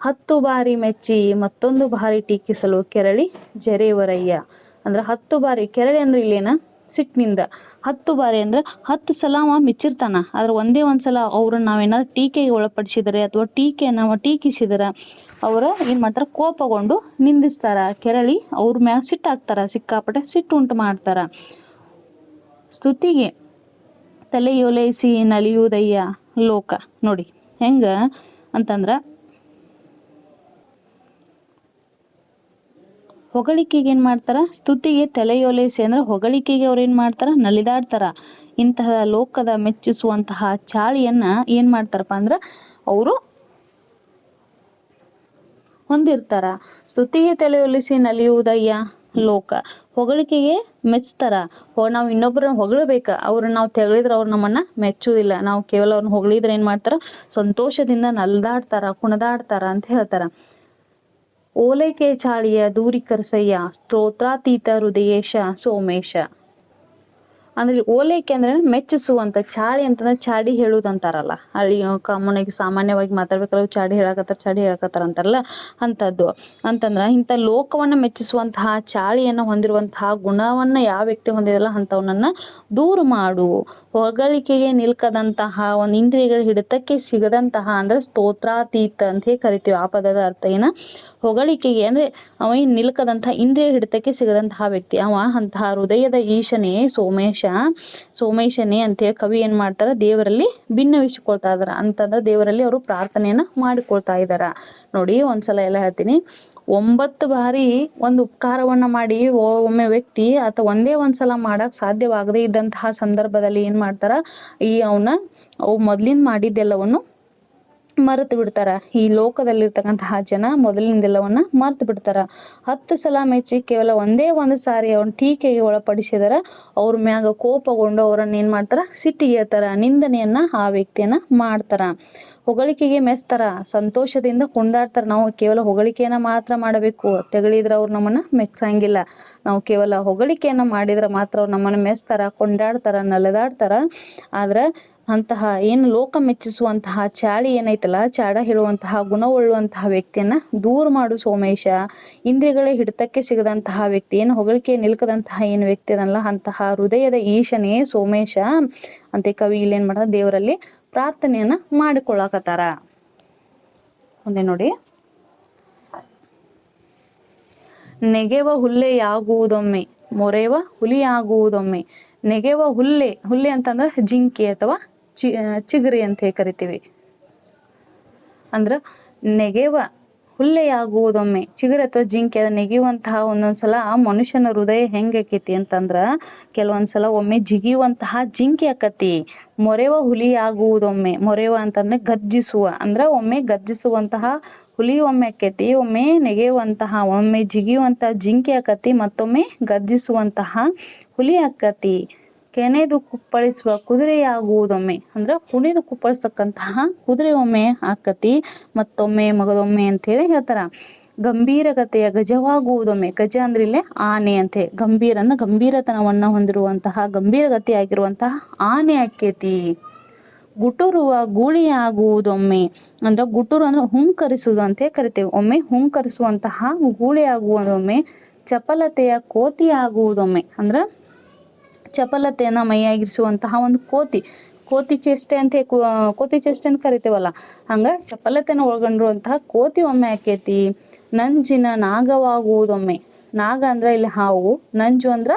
ಹತ್ತು ಬಾರಿ ಮೆಚ್ಚಿ ಮತ್ತೊಂದು ಬಾರಿ ಟೀಕಿಸಲು ಕೆರಳಿ ಜರೇವರಯ್ಯ. ಅಂದ್ರ ಹತ್ತು ಬಾರಿ, ಕೆರಳಿ ಅಂದ್ರೆ ಇಲ್ಲೇನ? ಸಿಟ್ಟಿನಿಂದ ಹತ್ತು ಬಾರಿ ಅಂದ್ರೆ ಹತ್ತು ಸಲ ಅವ ಮೆಚ್ಚಿರ್ತಾನ. ಆದ್ರೆ ಒಂದೇ ಒಂದ್ಸಲ ಅವ್ರನ್ನ ನಾವೇನಾದ್ರು ಟೀಕೆಗೆ ಒಳಪಡಿಸಿದರೆ ಅಥವಾ ಟೀಕೆಯನ್ನ ಟೀಕಿಸಿದರೆ ಅವರ ಏನ್ ಮಾಡ್ತಾರ? ಕೋಪಗೊಂಡು ನಿಂದಿಸ್ತಾರ. ಕೆರಳಿ ಅವ್ರ ಮ್ಯಾಗ ಸಿಟ್ಟಾಗ್ತಾರ ಸಿಕ್ಕಾಪಟ್ಟೆ ಸಿಟ್ಟು ಉಂಟು ಮಾಡ್ತಾರ. ಸ್ತುತಿಗೆ ತಲೆಯೊಲೈಸಿ ನಲಿಯುವುದಯ್ಯ ಲೋಕ. ನೋಡಿ ಹೆಂಗ ಅಂತಂದ್ರ ಹೊಗಳಿಕೆಗೆ ಏನ್ ಮಾಡ್ತಾರ? ಸ್ತುತಿಗೆ ತಲೆಯೊಲೈಸಿ ಅಂದ್ರೆ ಹೊಗಳಿಕೆಗೆ ಅವ್ರು ಏನ್ ಮಾಡ್ತಾರ? ನಲಿದಾಡ್ತಾರ. ಇಂತಹ ಲೋಕದ ಮೆಚ್ಚಿಸುವಂತಹ ಚಾಳಿಯನ್ನ ಏನ್ ಮಾಡ್ತಾರಪ್ಪ ಅಂದ್ರ ಅವರು ಹೊಂದಿರ್ತಾರ. ಸ್ತುತಿಗೆ ತಲೆಯೊಲಿಸಿ ನಲಿಯುವುದಯ್ಯ ಲೋಕ. ಹೊಗಳಿಕೆಗೆ ಮೆಚ್ತಾರ. ಹೋ, ನಾವು ಇನ್ನೊಬ್ಬರನ್ನ ಹೊಗಳಬೇಕ. ಅವ್ರನ್ನ ನಾವು ತೆಗಳಿದ್ರೆ ಅವ್ರು ನಮ್ಮನ್ನ ಮೆಚ್ಚುವುದಿಲ್ಲ ನಾವು ಕೇವಲ ಅವ್ರನ್ನ ಹೊಗಳಿದ್ರೆ ಏನ್ ಮಾಡ್ತಾರ? ಸಂತೋಷದಿಂದ ನಲ್ದಾಡ್ತಾರ, ಕುಣದಾಡ್ತಾರ ಅಂತ ಹೇಳ್ತಾರ. ಓಲೈಕೆ ಚಾಳಿಯ ದೂರಿಕರ್ಸಯ್ಯ ಸ್ತೋತ್ರಾತೀತ ಹೃದಯೇಶ ಸೋಮೇಶ. ಅಂದ್ರೆ ಓಲೈಕೆ ಅಂದ್ರೆ ಮೆಚ್ಚಿಸುವಂತ, ಚಾಳಿ ಅಂತಂದ್ರೆ ಚಾಡಿ ಹೇಳುದಂತಾರಲ್ಲ. ಹಳ್ಳಿ ಕಾಮನ್ ಆಗಿ ಸಾಮಾನ್ಯವಾಗಿ ಮಾತಾಡ್ಬೇಕಲ್ಲ ಚಾಡಿ ಹೇಳಕತ್ತಾರ ಚಾಡಿ ಹೇಳಕತ್ತಾರ ಅಂತಾರಲ್ಲ ಅಂತದ್ದು ಅಂತಂದ್ರ ಇಂಥ ಲೋಕವನ್ನ ಮೆಚ್ಚಿಸುವಂತಹ, ಚಾಳಿಯನ್ನ ಹೊಂದಿರುವಂತಹ ಗುಣವನ್ನ ಯಾವ ವ್ಯಕ್ತಿ ಹೊಂದಿದಲ್ಲ ಅಂತವನನ್ನ ದೂರ ಮಾಡು. ಹೊಗಳಿಕೆಗೆ ನಿಲ್ಕದಂತಹ, ಒಂದು ಇಂದ್ರಿಯಗಳ ಹಿಡಿತಕ್ಕೆ ಸಿಗದಂತಹ, ಅಂದ್ರೆ ಸ್ತೋತ್ರಾತೀತ ಅಂತ ಹೇಳಿ ಕರಿತೀವಿ. ಆ ಪದದ ಅರ್ಥ ಏನ? ಹೊಗಳಿಕೆಗೆ, ಅಂದ್ರೆ ಅವ ನಿಲ್ಕದಂತಹ, ಇಂದ್ರಿಯ ಹಿಡಿತಕ್ಕೆ ಸಿಗದಂತಹ ವ್ಯಕ್ತಿ. ಅವ ಅಂತಹ ಹೃದಯದ ಈಶನೇ ಸೋಮೇಶ. ಸೋಮೇಶನೇ ಅಂತೇಳಿ ಕವಿ ಏನ್ ಮಾಡ್ತಾರ? ದೇವರಲ್ಲಿ ಭಿನ್ನವಿಸಿಕೊಳ್ತಾ ಇದಾರ. ಅಂತಂದ್ರ ದೇವರಲ್ಲಿ ಅವರು ಪ್ರಾರ್ಥನೆಯನ್ನ ಮಾಡಿಕೊಳ್ತಾ ಇದಾರ. ನೋಡಿ ಒಂದ್ಸಲ ಎಲ್ಲ ಹೇಳ್ತೀನಿ. ಒಂಬತ್ತು ಬಾರಿ ಒಂದು ಉಪಕಾರವನ್ನ ಮಾಡಿ ಒಮ್ಮೆ ವ್ಯಕ್ತಿ ಅಥವಾ ಒಂದೇ ಒಂದ್ಸಲ ಮಾಡಕ್ ಸಾಧ್ಯವಾಗದೇ ಇದ್ದಂತಹ ಸಂದರ್ಭದಲ್ಲಿ ಏನ್ ಮಾಡ್ತಾರ? ಈ ಅವನ, ಅವು ಮೊದ್ಲಿಂದ ಮಾಡಿದ್ದೆಲ್ಲವನ್ನು ಮರೆತು ಬಿಡ್ತಾರ. ಈ ಲೋಕದಲ್ಲಿರ್ತಕ್ಕಂತಹ ಜನ ಮೊದಲಿನಿಂದೆಲ್ಲವನ್ನ ಮರೆತು ಬಿಡ್ತಾರ. ಹತ್ತು ಸಲ ಮೆಚ್ಚಿ ಕೇವಲ ಒಂದೇ ಒಂದು ಸಾರಿ ಅವ್ನ ಟೀಕೆಗೆ ಒಳಪಡಿಸಿದಾರ. ಅವ್ರ ಮ್ಯಾಗ ಕೋಪಗೊಂಡು ಅವರನ್ನ ಏನ್ ಮಾಡ್ತಾರ? ಸಿಟ್ಟಿಗೆತಾರ ನಿಂದನೆಯನ್ನ ಆ ವ್ಯಕ್ತಿಯನ್ನ ಮಾಡ್ತಾರ. ಹೊಗಳಿಕೆಗೆ ಮೆಸ್ತಾರ ಸಂತೋಷದಿಂದ ಕುಂದಾಡ್ತಾರ ನಾವು ಕೇವಲ ಹೊಗಳಿಕೆಯನ್ನ ಮಾತ್ರ ಮಾಡಬೇಕು. ತೆಗಳಿದ್ರೆ ಅವ್ರು ನಮ್ಮನ್ನ ಮೆಚ್ಚಂಗಿಲ್ಲ ನಾವು ಕೇವಲ ಹೊಗಳಿಕೆಯನ್ನ ಮಾಡಿದ್ರೆ ಮಾತ್ರ ಅವ್ರು ನಮ್ಮನ್ನ ಮೆಸ್ತಾರ ಕೊಂಡಾಡ್ತಾರ, ನಲೆದಾಡ್ತಾರ. ಆದ್ರ ಅಂತಹ ಏನು ಲೋಕ ಮೆಚ್ಚಿಸುವಂತಹ, ಚಾಳಿ ಏನೈತಲ್ಲ, ಚಾಡ ಹೇಳುವಂತಹ, ಗುಣವುಳ್ಳುವಂತಹ ವ್ಯಕ್ತಿಯನ್ನ ದೂರ ಮಾಡು ಸೋಮೇಶ. ಇಂದ್ರಿಯಗಳೇ ಹಿಡಿತಕ್ಕೆ ಸಿಗದಂತಹ ವ್ಯಕ್ತಿ, ಏನು ಹೊಗಳಿಕೆ ನಿಲ್ಕದಂತಹ ಏನು ವ್ಯಕ್ತಿ ಅದಲ್ಲ, ಅಂತಹ ಹೃದಯದ ಈಶನೇ ಸೋಮೇಶ. ಅಂತ ಕವಿ ಇಲ್ಲಿ ಏನ್ ಮಾಡ್ತಾರೆ ದೇವರಲ್ಲಿ ಪ್ರಾರ್ಥನೆಯನ್ನ ಮಾಡಿಕೊಳ್ಳಾಕತ್ತಾರ. ಒಂದೇ ನೋಡಿ. ನೆಗೆವ ಹುಲ್ಲೆಯಾಗುವುದೊಮ್ಮೆ ಮೊರೆವ ಹುಲಿಯಾಗುವುದೊಮ್ಮೆ. ನೆಗೆವ ಹುಲ್ಲೆ ಹುಲ್ಲೆ ಅಂತಂದ್ರೆ ಜಿಂಕೆ ಅಥವಾ ಚಿ ಚಿಗರಿ ಅಂತ ಕರಿತೀವಿ. ಅಂದ್ರ ನೆಗೆವ ಹುಲ್ಲೆಯಾಗುವುದೊಮ್ಮೆ, ಚಿಗುರು ಅಥವಾ ಜಿಂಕೆ ನೆಗೆಯುವಂತಹ ಒಂದೊಂದ್ಸಲ ಮನುಷ್ಯನ ಹೃದಯ ಹೆಂಗಾಕೈತಿ ಅಂತಂದ್ರ ಕೆಲವೊಂದ್ಸಲ ಒಮ್ಮೆ ಜಿಗಿಯುವಂತಹ ಜಿಂಕೆ ಆಕತಿ. ಮೊರೆವ ಹುಲಿ ಆಗುವುದೊಮ್ಮೆ ಮೊರೆವ ಅಂತಂದ್ರೆ ಗರ್ಜಿಸುವ, ಅಂದ್ರ ಒಮ್ಮೆ ಗರ್ಜಿಸುವಂತಹ ಹುಲಿ ಒಮ್ಮೆ ಆಕೈತಿ, ಒಮ್ಮೆ ನೆಗೆಯುವಂತಹ, ಒಮ್ಮೆ ಜಿಗಿಯುವಂತಹ ಜಿಂಕೆ ಆಕತಿ, ಮತ್ತೊಮ್ಮೆ ಗರ್ಜಿಸುವಂತಹ ಹುಲಿ ಆಕತಿ. ಕೆನೆದು ಕುಪ್ಪಳಿಸುವ ಕುದುರೆಯಾಗುವುದೊಮ್ಮೆ, ಅಂದ್ರೆ ಕುಣಿದು ಕುಪ್ಪಳಿಸಕ್ಕಂತಹ ಕುದುರೆ ಒಮ್ಮೆ ಆಕತಿ, ಮತ್ತೊಮ್ಮೆ ಮಗದೊಮ್ಮೆ ಅಂತೇಳಿ ಹೇಳ್ತಾರ. ಗಂಭೀರಗತೆಯ ಗಜವಾಗುವುದೊಮ್ಮೆ, ಗಜ ಅಂದ್ರೆ ಇಲ್ಲೇ ಆನೆ ಅಂತೆ ಗಂಭೀರ ಅಂದ್ರೆ ಗಂಭೀರತನವನ್ನ ಹೊಂದಿರುವಂತಹ, ಗಂಭೀರಗತಿಯಾಗಿರುವಂತಹ ಆನೆ ಆಕೇತಿ. ಗುಟುರುವ ಗೂಳಿಯಾಗುವುದೊಮ್ಮೆ, ಅಂದ್ರೆ ಗುಟುರು ಅಂದ್ರೆ ಹುಂಕರಿಸುವುದು ಅಂತ ಕರಿತೇವೆ. ಒಮ್ಮೆ ಹುಂಕರಿಸುವಂತಹ ಗೂಳಿಯಾಗುವುದೊಮ್ಮೆ, ಚಪಲತೆಯ ಕೋತಿಯಾಗುವುದೊಮ್ಮೆ, ಅಂದ್ರ ಚಪಲತೆಯನ್ನ ಮೈಯಾಗಿರಿಸುವಂತಹ ಒಂದು ಕೋತಿ. ಕೋತಿ ಚೇಷ್ಟೆ ಅಂತ ಕೋತಿ ಚೇಷ್ಟೆ ಅಂತ ಕರಿತೇವಲ್ಲ. ಹಂಗ ಚಪಲತೆನ ಒಳಗೊಂಡಿರುವಂತಹ ಕೋತಿ ಒಮ್ಮೆ ಆಕೇತಿ. ನಂಜಿನ ನಾಗವಾಗುವುದೊಮ್ಮೆ. ನಾಗ ಅಂದ್ರ ಇಲ್ಲಿ ಹಾವು, ನಂಜು ಅಂದ್ರ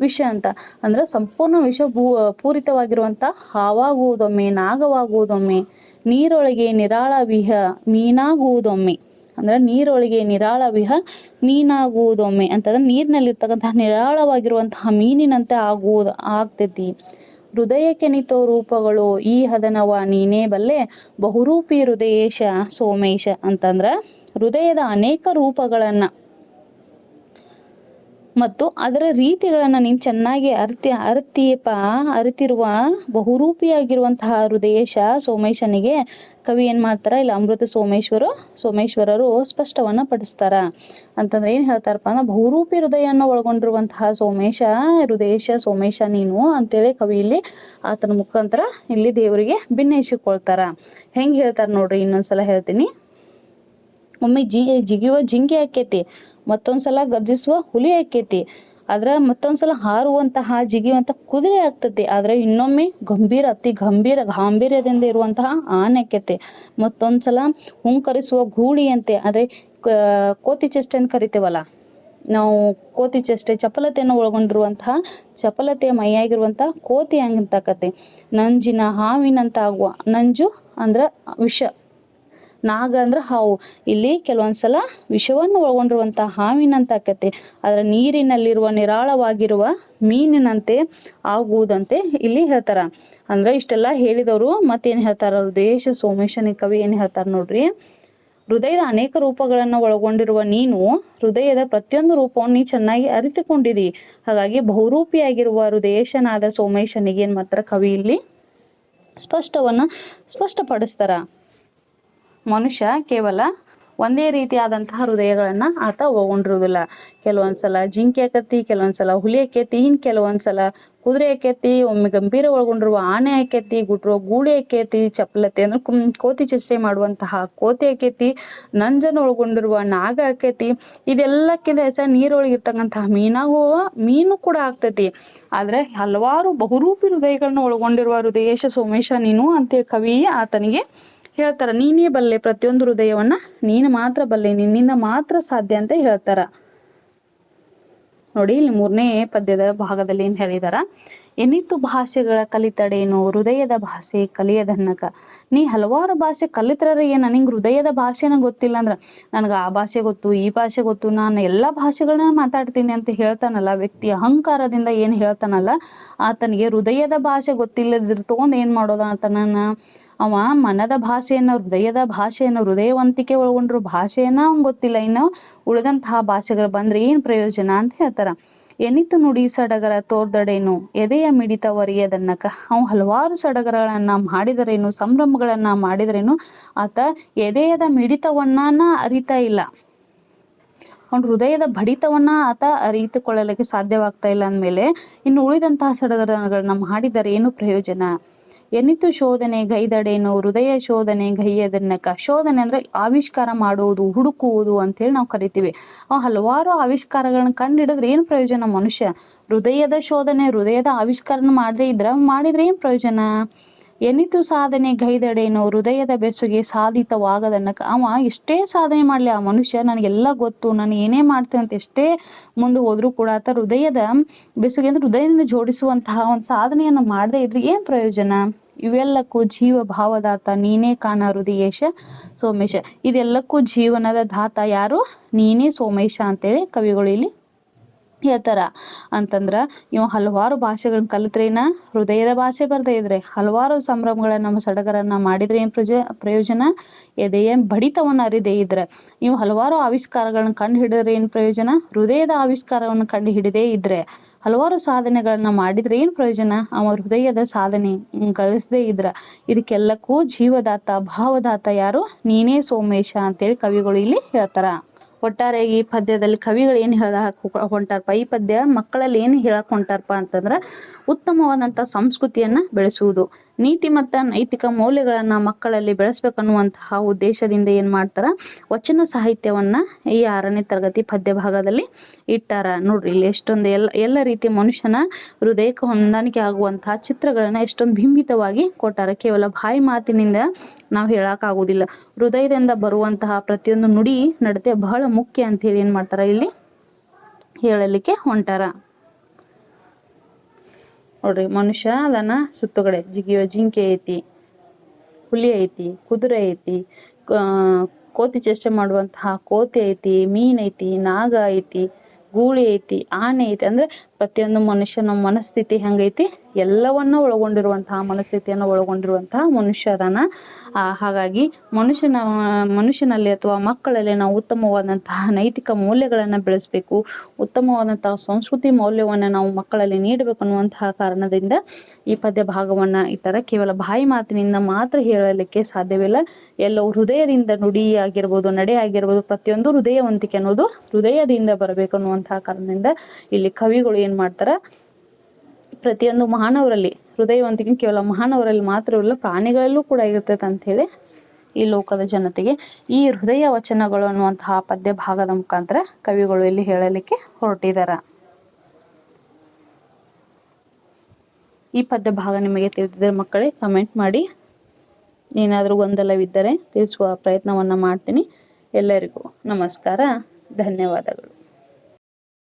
ವಿಷ ಅಂತ. ಅಂದ್ರೆ ಸಂಪೂರ್ಣ ವಿಷ ಭೂ, ಪೂರಿತವಾಗಿರುವಂತ ಹಾವಾಗುವುದೊಮ್ಮೆ, ನಾಗವಾಗುವುದೊಮ್ಮೆ. ನೀರೊಳಗೆ ನಿರಾಳ ವಿಹ ಮೀನಾಗುವುದೊಮ್ಮೆ. ಅಂದ್ರೆ ನೀರೊಳಗೆ ನಿರಾಳ ವಿಹ ಮೀನಾಗುವುದೊಮ್ಮೆ. ಅಂತಂದ್ರೆ ನೀರಿನಲ್ಲಿರ್ತಕ್ಕಂತಹ ನಿರಾಳವಾಗಿರುವಂತಹ ಮೀನಿನಂತೆ ಆಗುವುದು, ಆಗ್ತೈತಿ. ಹೃದಯ ಕೆನಿತೋ ರೂಪಗಳು, ಈ ಹದನವ ನೀನೇ ಬಲ್ಲೆ ಬಹುರೂಪಿ ಹೃದಯೇಶ ಸೋಮೇಶ ಅಂತಂದ್ರ ಹೃದಯದ ಅನೇಕ ರೂಪಗಳನ್ನ ಮತ್ತು ಅದರ ರೀತಿಗಳನ್ನು ನೀನು ಚೆನ್ನಾಗಿ ಅರ್ತಿ, ಅರ್ತಿಯಪ್ಪ, ಅರಿತಿರುವ ಬಹುರೂಪಿಯಾಗಿರುವಂತಹ ಹೃದಯೇಶ ಸೋಮೇಶನಿಗೆ ಕವಿ ಏನು ಮಾಡ್ತಾರ? ಇಲ್ಲ, ಅಮೃತ ಸೋಮೇಶ್ವರ, ಸೋಮೇಶ್ವರರು ಸ್ಪಷ್ಟವನ್ನ ಪಡಿಸ್ತಾರ. ಅಂತಂದ್ರೆ ಏನು ಹೇಳ್ತಾರಪ್ಪ ಅಂದ್ರೆ, ಬಹುರೂಪಿ ಹೃದಯನ ಒಳಗೊಂಡಿರುವಂತಹ ಸೋಮೇಶ, ಹೃದಯೇಶ ಸೋಮೇಶ ನೀನು ಅಂತೇಳಿ ಕವಿ ಇಲ್ಲಿ ಆತನ ಮುಖಾಂತರ ಇಲ್ಲಿ ದೇವರಿಗೆ ಭಿನ್ನಯಿಸಿಕೊಳ್ತಾರ ಹೆಂಗ್ ಹೇಳ್ತಾರ ನೋಡ್ರಿ, ಇನ್ನೊಂದ್ಸಲ ಹೇಳ್ತೀನಿ. ಒಮ್ಮೆ ಜಿ, ಜಿಗಿಯುವ ಜಿಂಕೆ ಆಕೇತಿ ಮತ್ತೊಂದ್ಸಲ ಗರ್ಜಿಸುವ ಹುಲಿ ಆಕೇತಿ ಆದ್ರ ಮತ್ತೊಂದ್ಸಲ ಹಾರುವಂತಹ, ಜಿಗಿಯುವಂತಹ ಕುದುರೆ ಆಗ್ತತಿ. ಆದ್ರೆ ಇನ್ನೊಮ್ಮೆ ಗಂಭೀರ, ಅತಿ ಗಂಭೀರ ಗಾಂಭೀರ್ಯದಿಂದ ಇರುವಂತಹ ಆನೆ ಆಕೇತಿ ಮತ್ತೊಂದ್ಸಲ ಹುಂಕರಿಸುವ ಗೂಳಿ ಅಂತೆ ಅಂದ್ರೆ ಕೋತಿ ಚೆಸ್ಟ್ ಅಂತ ಕರಿತೇವಲ್ಲ, ನಾವು ಕೋತಿ ಚೇಷ್ಟೆ, ಚಪಲತೆಯನ್ನು ಒಳಗೊಂಡಿರುವಂತಹ, ಚಪಲತೆಯ ಮೈಯಾಗಿರುವಂತಹ ಕೋತಿ ಕತೆ ನಂಜಿನ ಹಾವಿನಂತ ಆಗುವ ನಂಜು ಅಂದ್ರ ವಿಷ. ನಾಗ ಅಂದ್ರ ಹಾವು. ಇಲ್ಲಿ ಕೆಲವೊಂದ್ಸಲ ವಿಷವನ್ನು ಒಳಗೊಂಡಿರುವಂತಹ ಹಾವಿನಂತ ಆಕತಿ. ಅದರ ನೀರಿನಲ್ಲಿರುವ ನಿರಾಳವಾಗಿರುವ ಮೀನಿನಂತೆ ಆಗುವುದಂತೆ ಇಲ್ಲಿ ಹೇಳ್ತಾರ. ಅಂದ್ರೆ ಇಷ್ಟೆಲ್ಲ ಹೇಳಿದವರು ಮತ್ತೇನು ಹೇಳ್ತಾರ? ದೇಶ ಸೋಮೇಶನಿ ಕವಿ ಏನ್ ಹೇಳ್ತಾರ ನೋಡ್ರಿ? ಹೃದಯದ ಅನೇಕ ರೂಪಗಳನ್ನು ಒಳಗೊಂಡಿರುವ ನೀನು ಹೃದಯದ ಪ್ರತಿಯೊಂದು ರೂಪವನ್ನು ನೀ ಚೆನ್ನಾಗಿ ಅರಿತುಕೊಂಡಿದಿ. ಹಾಗಾಗಿ ಬಹುರೂಪಿಯಾಗಿರುವ ಹೃದಯೇಶನಾದ ಸೋಮೇಶನಿಗೆ ಏನ್ ಮಾತ್ರ ಕವಿ ಇಲ್ಲಿ ಸ್ಪಷ್ಟವನ್ನ ಸ್ಪಷ್ಟಪಡಿಸ್ತಾರ. ಮನುಷ್ಯ ಕೇವಲ ಒಂದೇ ರೀತಿಯಾದಂತಹ ಹೃದಯಗಳನ್ನ ಆತ ಒಗೊಂಡಿರುವುದಿಲ್ಲ ಕೆಲವೊಂದ್ಸಲ ಜಿಂಕೆ ಆಕತಿ ಕೆಲವೊಂದ್ಸಲ ಹುಲಿ ಆಕೇತಿ ಇನ್ ಕೆಲವೊಂದ್ಸಲ ಕುದುರೆ ಆಕೇತಿ ಒಮ್ಮೆ ಗಂಭೀರ ಒಳಗೊಂಡಿರುವ ಆನೆ ಆಕೇತಿ ಗುಟ್ರೋ ಗೂಳಿ ಆಕೇತಿ ಚಪಲತೆ ಅಂದ್ರೆ ಕೋತಿ ಚೇಷ್ಟೆ ಮಾಡುವಂತಹ ಕೋತಿ ಆಕೇತಿ ನಂಜನ ಒಳಗೊಂಡಿರುವ ನಾಗ ಆಕೇತಿ ಇದೆಲ್ಲಕ್ಕಿಂತ ಹೆಚ್ಚಾಗಿ ನೀರೊಳಗಿರ್ತಕ್ಕಂತಹ ಮೀನಾಗೂ ಮೀನು ಕೂಡ ಆಗ್ತೈತಿ. ಆದ್ರೆ ಹಲವಾರು ಬಹುರೂಪಿ ಹೃದಯಗಳನ್ನ ಒಳಗೊಂಡಿರುವ ಹೃದಯೇಶ ಸೋಮೇಶ ನೀನು ಅಂತೇಳಿ ಕವಿ ಆತನಿಗೆ ಹೇಳ್ತಾರ, ನೀನೇ ಬಲ್ಲೆ ಪ್ರತಿಯೊಂದು ಹೃದಯವನ್ನ, ನೀನು ಮಾತ್ರ ಬಲ್ಲೆ, ನಿನ್ನಿಂದ ಮಾತ್ರ ಸಾಧ್ಯ ಅಂತ ಹೇಳ್ತಾರ. ನೋಡಿ, ಇಲ್ಲಿ ಮೂರನೇ ಪದ್ಯದ ಭಾಗದಲ್ಲಿ ಏನ್ ಹೇಳಿದಾರ? ಎನಿತು ಭಾಷೆಗಳ ಕಲಿತಡೇನು ಹೃದಯದ ಭಾಷೆ ಕಲಿಯದನ್ನಕ ನೀ ಹಲವಾರು ಭಾಷೆ ಕಲಿತರೆ ಏನು? ನಿಂಗೆ ಹೃದಯದ ಭಾಷೆನ ಗೊತ್ತಿಲ್ಲ ಅಂದ್ರೆ ನನಗೆ ಆ ಭಾಷೆ ಗೊತ್ತು, ಈ ಭಾಷೆ ಗೊತ್ತು, ನಾನು ಎಲ್ಲಾ ಭಾಷೆಗಳನ್ನ ಮಾತಾಡ್ತೀನಿ ಅಂತ ಹೇಳ್ತಾನಲ್ಲ ವ್ಯಕ್ತಿ ಅಹಂಕಾರದಿಂದ ಏನು ಹೇಳ್ತಾನಲ್ಲ, ಆತನಿಗೆ ಹೃದಯದ ಭಾಷೆ ಗೊತ್ತಿಲ್ಲದಿರ್ ತಗೊಂಡ್ ಏನು ಮಾಡೋದ ಆತನನ್ನ? ಅವ ಮನದ ಭಾಷೆಯನ್ನ, ಹೃದಯದ ಭಾಷೆಯನ್ನು, ಹೃದಯವಂತಿಕೆ ಒಳಗೊಂಡ್ರು ಭಾಷೆಯನ್ನ ಅವ್ನು ಗೊತ್ತಿಲ್ಲ. ಇನ್ನು ಉಳಿದಂತಹ ಭಾಷೆಗಳು ಬಂದ್ರೆ ಏನು ಪ್ರಯೋಜನ ಅಂತ ಹೇಳ್ತಾರ. ಎನಿತು ನುಡಿ ಸಡಗರ ತೋರ್ದಡೇನು? ಎದೆಯ ಮಿಡಿತ ಒರಿಯದನ್ನಕ? ಅವು ಹಲವಾರು ಸಡಗರಗಳನ್ನ ಮಾಡಿದರೇನು? ಸಂಭ್ರಮಗಳನ್ನ ಮಾಡಿದರೇನು? ಆತ ಎದೆಯದ ಮಿಡಿತವನ್ನ ಅರಿತಾ ಇಲ್ಲ. ಅವ್ನ ಹೃದಯದ ಬಡಿತವನ್ನ ಆತ ಅರಿತುಕೊಳ್ಳಲಿಕ್ಕೆ ಸಾಧ್ಯವಾಗ್ತಾ ಇಲ್ಲ ಅಂದ್ಮೇಲೆ, ಇನ್ನು ಉಳಿದಂತಹ ಸಡಗರಗಳನ್ನ ಮಾಡಿದರೆ ಏನು ಪ್ರಯೋಜನ? ಎನಿತು ಶೋಧನೆ ಗೈದಡೆನೋ ಹೃದಯ ಶೋಧನೆ ಗೈಯದನ್ನಕ ಶೋಧನೆ ಅಂದ್ರೆ ಆವಿಷ್ಕಾರ ಮಾಡುವುದು, ಹುಡುಕುವುದು ಅಂತೇಳಿ ನಾವು ಕರಿತೀವಿ. ಆ ಹಲವಾರು ಆವಿಷ್ಕಾರಗಳನ್ನ ಕಂಡಿಡಿದ್ರೆ ಏನ್ ಪ್ರಯೋಜನ ಮನುಷ್ಯ? ಹೃದಯದ ಶೋಧನೆ, ಹೃದಯದ ಆವಿಷ್ಕಾರನ ಮಾಡದೇ ಇದ್ರ, ಮಾಡಿದ್ರೆ ಏನ್ ಪ್ರಯೋಜನ? ಎನಿತು ಸಾಧನೆ ಗೈದಡೇನು ಹೃದಯದ ಬೆಸುಗೆ ಸಾಧಿತವಾಗದನ್ನಕ ಅವ ಎಷ್ಟೇ ಸಾಧನೆ ಮಾಡ್ಲಿ ಆ ಮನುಷ್ಯ, ನನಗೆಲ್ಲ ಗೊತ್ತು, ನಾನು ಏನೇ ಮಾಡ್ತೇನೆ ಅಂತ ಎಷ್ಟೇ ಮುಂದೆ ಹೋದ್ರೂ ಕೂಡ ಆತ ಹೃದಯದ ಬೆಸುಗೆ ಅಂದ್ರೆ ಹೃದಯದಿಂದ ಜೋಡಿಸುವಂತಹ ಒಂದು ಸಾಧನೆಯನ್ನು ಮಾಡದೇ ಇದ್ರೆ ಏನ್ ಪ್ರಯೋಜನ? ಇವೆಲ್ಲಕ್ಕೂ ಜೀವ ಭಾವದಾತ ನೀನೇ ಕಾಣ ಹೃದಯೇಶ ಸೋಮೇಶ. ಇದೆಲ್ಲಕ್ಕೂ ಜೀವನದ ದಾತ ಯಾರು? ನೀನೇ ಸೋಮೇಶ ಅಂತೇಳಿ ಕವಿಗಳು ಇಲ್ಲಿ ಹೇಳ್ತಾರ ಅಂತಂದ್ರ, ಇವ ಹಲವಾರು ಭಾಷೆಗಳನ್ನ ಕಲಿತ್ರೇನ ಹೃದಯದ ಭಾಷೆ ಬರ್ದೇ ಇದ್ರೆ ಹಲವಾರು ಸಂಭ್ರಮಗಳನ್ನ ನಮ್ಮ ಸಡಗರನ್ನ ಮಾಡಿದ್ರೆ ಏನ್ ಪ್ರಯೋಜ ಪ್ರಯೋಜನ? ಎದೆಯ ಬಡಿತವನ್ನ ಅರಿದೇ ಇದ್ರೆ. ಇವು ಹಲವಾರು ಆವಿಷ್ಕಾರಗಳನ್ನ ಕಂಡು ಹಿಡಿದ್ರೆ ಏನ್ ಪ್ರಯೋಜನ? ಹೃದಯದ ಆವಿಷ್ಕಾರವನ್ನು ಕಂಡು ಹಿಡಿದೇ ಇದ್ರೆ. ಹಲವಾರು ಸಾಧನೆಗಳನ್ನ ಮಾಡಿದ್ರೆ ಏನ್ ಪ್ರಯೋಜನ? ಅವ ಹೃದಯದ ಸಾಧನೆ ಗಳಿಸದೇ ಇದ್ರ. ಇದಕ್ಕೆಲ್ಲಕ್ಕೂ ಜೀವದಾತ, ಭಾವದಾತ ಯಾರು? ನೀನೇ ಸೋಮೇಶ ಅಂತೇಳಿ ಕವಿಗಳು ಇಲ್ಲಿ ಹೇಳ್ತಾರ. ಒಟ್ಟಾರೆ ಈ ಪದ್ಯದಲ್ಲಿ ಕವಿಗಳು ಏನು ಹೇಳಕ್ ಹೊಂಟಾರಪ್ಪ ಈ ಪದ್ಯ ಮಕ್ಕಳಲ್ಲಿ ಏನು ಹೇಳಕ್ ಹೊಂಟಾರಪ್ಪ ಅಂತಂದ್ರ ಉತ್ತಮವಾದಂಥ ಸಂಸ್ಕೃತಿಯನ್ನ ಬೆಳೆಸುವುದು. ನೀತಿ ಮತ್ತು ನೈತಿಕ ಮೌಲ್ಯಗಳನ್ನು ಮಕ್ಕಳಲ್ಲಿ ಬೆಳೆಸ್ಬೇಕನ್ನುವಂತಹ ಉದ್ದೇಶದಿಂದ ಏನು ಮಾಡ್ತಾರ? ವಚನ ಸಾಹಿತ್ಯವನ್ನ ಈ ಆರನೇ ತರಗತಿ ಪದ್ಯ ಭಾಗದಲ್ಲಿ ಇಟ್ಟಾರ. ನೋಡ್ರಿ, ಇಲ್ಲಿ ಎಷ್ಟೊಂದು ಎಲ್ಲ ಎಲ್ಲ ರೀತಿಯ ಮನುಷ್ಯನ ಹೃದಯಕ್ಕೆ ಹೊಂದಾಣಿಕೆ ಆಗುವಂತಹ ಚಿತ್ರಗಳನ್ನ ಎಷ್ಟೊಂದು ಬಿಂಬಿತವಾಗಿ ಕೊಟ್ಟಾರ. ಕೇವಲ ಬಾಯಿ ಮಾತಿನಿಂದ ನಾವು ಹೇಳಕ್ಕಾಗೋದಿಲ್ಲ ಹೃದಯದಿಂದ ಬರುವಂತಹ ಪ್ರತಿಯೊಂದು ನುಡಿ ನಡತೆ ಬಹಳ ಮುಖ್ಯ ಅಂತ ಹೇಳಿ ಏನು ಮಾಡ್ತಾರ ಇಲ್ಲಿ? ಹೇಳಲಿಕ್ಕೆ ಹೊಂಟಾರ. ನೋಡ್ರಿ, ಮನುಷ್ಯ ಅದನ್ನ ಸುತ್ತುಗಡೆ ಜಿಗಿಯೋ ಜಿಂಕೆ ಐತಿ, ಹುಲಿ ಐತಿ, ಕುದುರೆ ಐತಿ ಕೋತಿ ಚೇಷ್ಟೆ ಮಾಡುವಂತಹ ಕೋತಿ ಐತಿ, ಮೀನ್ ಐತಿ, ನಾಗ ಐತಿ, ಗೂಳಿ ಐತಿ, ಆನೆ ಐತಿ. ಅಂದ್ರೆ ಪ್ರತಿಯೊಂದು ಮನುಷ್ಯನ ಮನಸ್ಥಿತಿ ಹೆಂಗೈತಿ? ಎಲ್ಲವನ್ನ ಒಳಗೊಂಡಿರುವಂತಹ ಮನಸ್ಥಿತಿಯನ್ನು ಒಳಗೊಂಡಿರುವಂತಹ ಮನುಷ್ಯ ಅದಾನ. ಹಾಗಾಗಿ ಮನುಷ್ಯನ, ಮನುಷ್ಯನಲ್ಲಿ ಅಥವಾ ಮಕ್ಕಳಲ್ಲಿ ನಾವು ಉತ್ತಮವಾದಂತಹ ನೈತಿಕ ಮೌಲ್ಯಗಳನ್ನು ಬೆಳೆಸಬೇಕು, ಉತ್ತಮವಾದಂತಹ ಸಂಸ್ಕೃತಿ ಮೌಲ್ಯವನ್ನು ನಾವು ಮಕ್ಕಳಲ್ಲಿ ನೀಡಬೇಕು ಅನ್ನುವಂತಹ ಕಾರಣದಿಂದ ಈ ಪದ್ಯ ಭಾಗವನ್ನ ಇಟ್ಟರ ಕೇವಲ ಬಾಯಿ ಮಾತಿನಿಂದ ಮಾತ್ರ ಹೇಳಲಿಕ್ಕೆ ಸಾಧ್ಯವಿಲ್ಲ. ಎಲ್ಲವೂ ಹೃದಯದಿಂದ ನುಡಿ ಆಗಿರ್ಬೋದು, ನಡೆ ಆಗಿರ್ಬೋದು, ಪ್ರತಿಯೊಂದು ಹೃದಯವಂತಿಕೆ ಅನ್ನೋದು ಹೃದಯದಿಂದ ಬರಬೇಕು ಅನ್ನುವಂತಹ ಕಾರಣದಿಂದ ಇಲ್ಲಿ ಕವಿಗಳು ಏನ್ ಮಾಡ್ತಾರ ಪ್ರತಿಯೊಂದು ಮಾನವರಲ್ಲಿ ಹೃದಯವಂತಿಕೆ ಕೇವಲ ಮಾನವರಲ್ಲಿ ಮಾತ್ರವಲ್ಲ ಪ್ರಾಣಿಗಳಲ್ಲೂ ಕೂಡ ಇರ್ತೈತೆ ಹೇಳಿ ಈ ಲೋಕದ ಜನತೆಗೆ ಈ ಹೃದಯ ವಚನಗಳು ಅನ್ನುವಂತಹ ಪದ್ಯ ಭಾಗದ ಮುಖಾಂತರ ಕವಿಗಳು ಇಲ್ಲಿ ಹೇಳಲಿಕ್ಕೆ ಹೊರಟಿದಾರ ಈ ಪದ್ಯ ಭಾಗ ನಿಮಗೆ ತಿಳಿದಿದ್ದರೆ ಮಕ್ಕಳೇ ಕಮೆಂಟ್ ಮಾಡಿ. ಏನಾದರೂ ಗೊಂದಲವಿದ್ದರೆ ತಿಳಿಸುವ ಪ್ರಯತ್ನವನ್ನ ಮಾಡ್ತೀನಿ. ಎಲ್ಲರಿಗೂ ನಮಸ್ಕಾರ, ಧನ್ಯವಾದಗಳು.